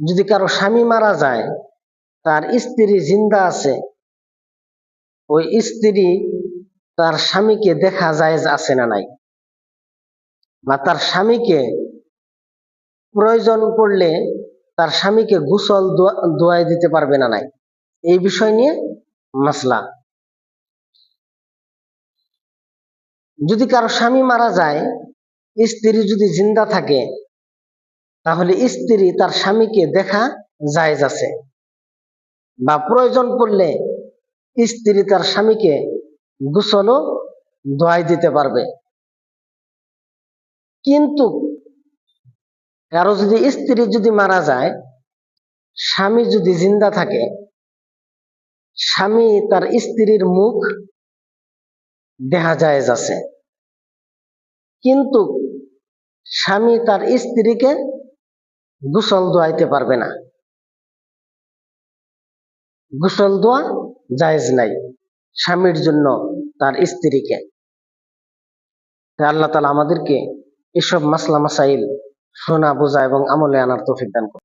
যদি কারও স্বামী মারা যায়, তার স্ত্রী জিন্দা আছে, ওই স্ত্রী তার স্বামীকে দেখা যায় আছে না নাই? বা তার স্বামীকে প্রয়োজন পড়লে তার স্বামীকে গোসল দোয়া- দোয়াই দিতে পারবে না নাই? এই বিষয় নিয়ে মাসলা। যদি কারও স্বামী মারা যায়, স্ত্রী যদি জিন্দা থাকে তাহলে স্ত্রী তার স্বামীকে দেখা জায়েজ আছে বা প্রয়োজন পড়লে স্ত্রী তার স্বামীকে গোসলও দোয়াই দিতে পারবে। কিন্তু কারও যদি স্ত্রী যদি মারা যায়, স্বামী যদি জিন্দা থাকে, স্বামী তার স্ত্রীর মুখ দেখা যায় আছে। কিন্তু স্বামী তার স্ত্রীকে গোসল দোয়াইতে পারবে না। গোসল দোয়া জায়েজ নাই স্বামীর জন্য তার স্ত্রীকে। আল্লাহ তালা আমাদেরকে এসব মাসলা মাসাইল শোনা, বোঝা এবং আমলে আনার তৌফিক দান করুন।